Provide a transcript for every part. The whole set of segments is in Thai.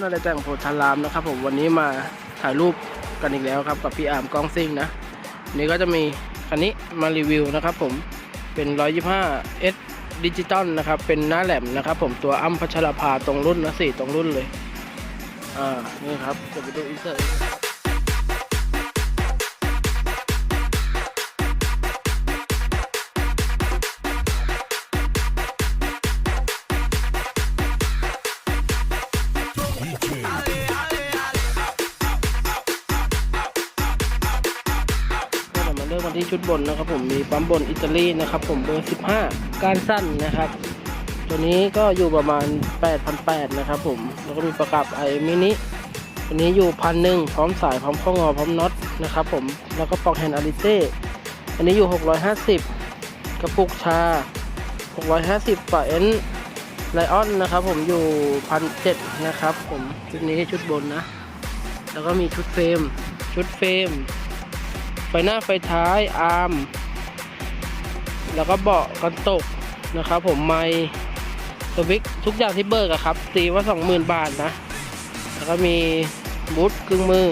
นอะไรแต่งโพธารามนะครับผมวันนี้มาถ่ายรูปกันอีกแล้วครับกับพี่อาร์มกล้องซิ่งนะนี่ก็จะมีคันนี้มารีวิวนะครับผมเป็น 125 S ดิจิตอลนะครับเป็นหน้าแหลมนะครับผมตัวอ้ำพัชรภาตรงรุ่นนะสี่ตรงรุ่นเลยอ่านี่ครับจะไปดูอินเสิร์ต มาที่ชุดบนนะครับ ผมมีปั๊มบนอิตาลีนะครับผมเบอร์ 15 การสั้นนะครับ ตัวนี้ก็อยู่ประมาณ 8,800นะครับผมแล้วก็มีประกับไอมินิตัวนี้อยู่พันหนึ่งพร้อมสายพร้อมข้องอพร้อมน็อตนะครับผมแล้วก็ปลอกแฮนด์อาริเต้อันนี้อยู่ 650 กระปุกชา 650ฝาเอ็นไลออนนะครับผมอยู่พันเนะครับผมชุดนี้ชุดบนนะ แล้วก็มีชุดเฟรม ชุดเฟรม ไฟหน้าไฟท้ายอาร์มแล้วก็เบาะกันตกนะครับผมไม่สวิกทุกอย่างที่เบิกอะครับ ตีว่า 20,000 บาทนะ แล้วก็มีบูทกึ่งมือ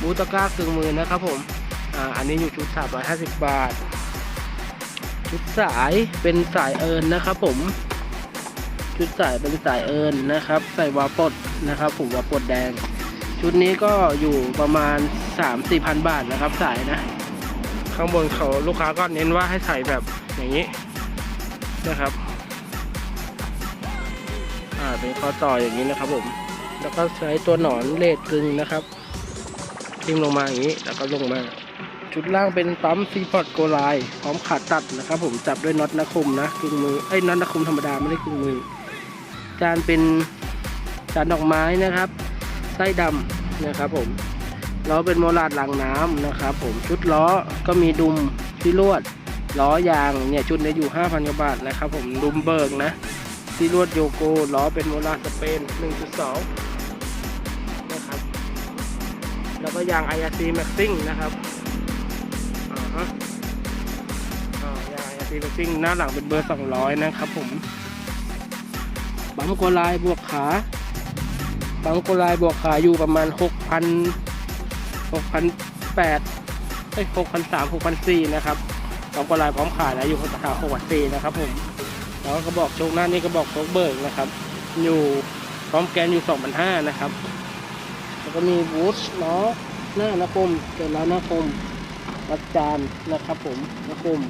บูทตะกร้ากึ่งมือนะครับผมอ่าอันนี้อยู่ชุด 350 บาท ชุดสายเป็นสายเอิญนะครับผม ชุดสายเป็นสายเอิญนะครับ ใส่วาปดนะครับผมวาปดแดง ชุดนี้ก็อยู่ประมาณ 3 4พันบาทนะครับสายนะ ข้างบนเขาลูกค้าก็เน้นว่าให้ใส่แบบอย่างนี้นะครับอ่าเป็นข้อต่ออย่างนี้นะครับผม แล้วก็ใช้ตัวหนอนเลดกึงนะครับทิ่มลงมาอย่างนี้แล้วก็ลงมาชุดล่างเป็นปั๊มซีพอร์ตโกไลพร้อมขาตัดนะครับ ผมจับด้วยน็อตนักคุมนะกึ่งมือไอ้น็อตนักคุมธรรมดาไม่ได้กึ่งมือ จานเป็นจานดอกไม้นะครับ ส้ดำนะครับผมล้อเป็นโมลาดหลังน้ำนะครับผมชุดล้อก็มีดุมที่ลวดล้อยางเนี่ยชุดนี้อยู่ 5,000กว่าบาทนะครับผมดุมเบิกนะที่ลวดโยโกล้อเป็นโมลาดสเปน 1.2 นะครับ แล้วก็ยาง IRC Maxing นะครับอ่าฮะอ่ายาง IRC Maxing หน้าหลังเป็นเบอร์ 200 นะครับผมปั๊มโกลายบวกขา บังโกลายบวกขายอยู่ประมาณหกพันหกพันแปดไอ้หกพันสามหกพันสี่นะครับบังโกลายพร้อมขายแล้วอยู่ราคาหกพันสี่นะครับผมแล้วก็กระบอกโชคหน้านี่กระบอกโชคเบิกนะครับ อยู่พร้อมแกนอยู่สองพันห้านะครับ แล้วก็มีบูทล้อหน้านะคมเป็นล้อหน้าคมวัดจานนะครับ ผมนะคม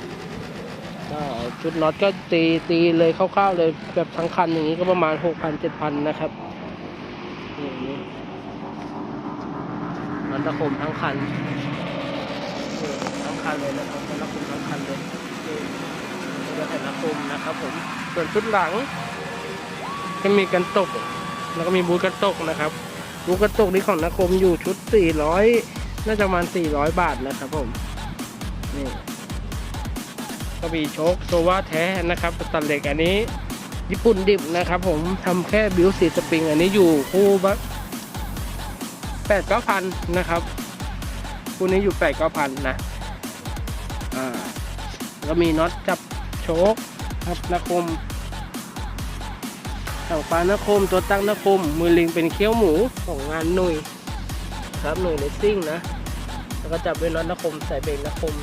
ก็ชุดน็อตก็ตีตีเลยคร่าวๆเลยแบบทั้งคันอย่างนี้ก็ประมาณหกพันเจ็ดพันนะครับ มันตะคมทั้งคันทั้งคันเลยนะครับมันตะคมทั้งคันเลยนี่นี่ก็แต่ละคมนะครับผมส่วนชุดหลัง ก็มีกันตก แล้วก็มีบูทกันตกนะครับบูทกันตกนี่ของนักคมอยู่ชุด 400 น่าจะประมาณ 400 บาทนะครับผมนี่ก็มีโชคโซว่าแท้นะครับตัดเหล็กอันนี้ ญี่ปุ่นดิบนะครับผมทำแค่บิวสีสปริง อันนี้อยู่คู่บัแปดเก้าพันนะครับคู่นี้อยู่แปดเก้าพันนะอ่าแล้วมีน็อตจับโชคครับนาคมเสาฟ้านาคมตัวตั้งนาคม มือลิงเป็นเคี้ยวหมูของงานหนุ่ยครับหนุ่ยเลสซิ่งนะแล้วก็จับด้วยน็อตนาคมใส่เบรกนาคม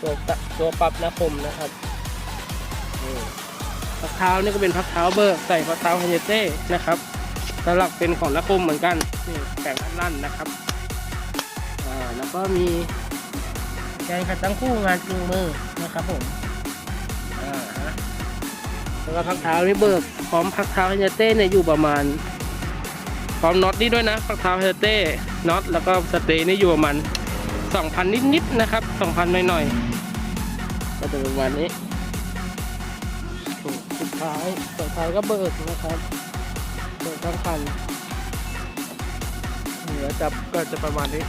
ตัวตะตัวปรับนาคมนะครับนี่ พักเท้านี่ก็เป็นพักเท้าเบอร์ใส่พักเท้าฮันเต้นะครับสลักเป็นของนักคมเหมือนกันนี่แข่งนลั่นนะครับอ่าแล้วก็มีแกนขัดตั้งคู่งานกึ่งมือนะครับผมอ่าแล้วก็พักเท้านี่เบิกพร้อมพักเท้าฮันเต้เนี่ยอยู่ประมาณพร้อมน็อตนี่ด้วยนะพักเท้าฮันเยเต้น็อตแล้วก็สเตย์นี่อยู่ประมาณ2,000 นิดๆนะครับ2,000หน่อยๆก็จะประมาณนี้ สุดท้ายสุดท้ายก็เบิกนะครับเบิกทั้งคันเหลือจับก็จะประมาณนี้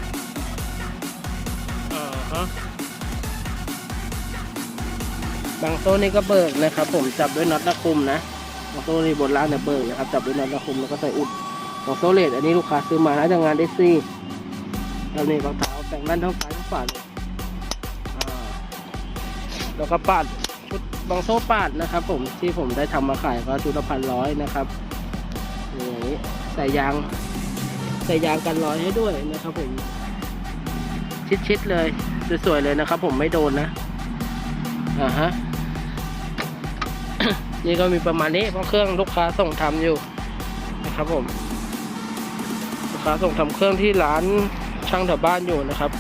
อ่าฮะบางโซ่นี่ก็เบิกนะครับ ผมจับด้วยน็อตตะคุมนะบางโซ่นี่บนล่างเนี่ยเบิกนะครับจับด้วยน็อตตะคุมแล้วก็ใส่อุดบางโซ่เลดอันนี้ลูกค้าซื้อมาน่าจะงานได้ซี่แล้วนี่บางเท้าแต่งด้านทั้งซ้ายทั้งขวาเลยอ่าแล้วก็ปัด ชุดบางโซ่ปาดนะครับ ผมที่ผมได้ทำมาขายก็ชุดละพันร้อยนะครับนี่อย่างนี้แสส่ยางใส่ยางกันร้อยให้ด้วยนะครับ ผม ชิดๆเลยสวยๆเลยนะครับ ผมไม่โดนนะอ่าฮะนี่ก็มีประมาณนี้เพราะเครื่องลูกค้าส่งทำอยู่นะครับ ผมลูกค้าส่งทำเครื่องที่ร้านช่างแถวบ้านอยู่นะครับ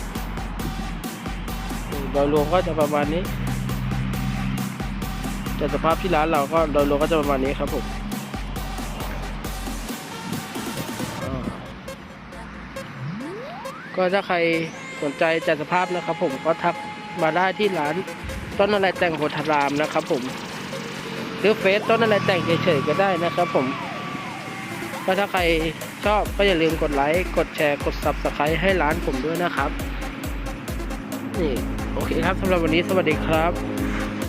โดยรวมก็จะประมาณนี้ แต่สภาพที่ร้านเราก็โดยรวมก็จะประมาณนี้ครับผมก็ถ้าใครสนใจจัดสภาพนะครับ ผมก็ทักมาได้ที่ร้านต้นอะไรแต่งโพธารามนะครับ ผมหรือเฟซต้นอะไรแต่งเฉยๆก็ได้นะครับ ผมก็ถ้าใครชอบก็อย่าลืมกดไลค์กดแชร์กด subscribe ให้ร้านผมด้วยนะครับนี่โอเคครับสำหรับวันนี้สวัสดีครับ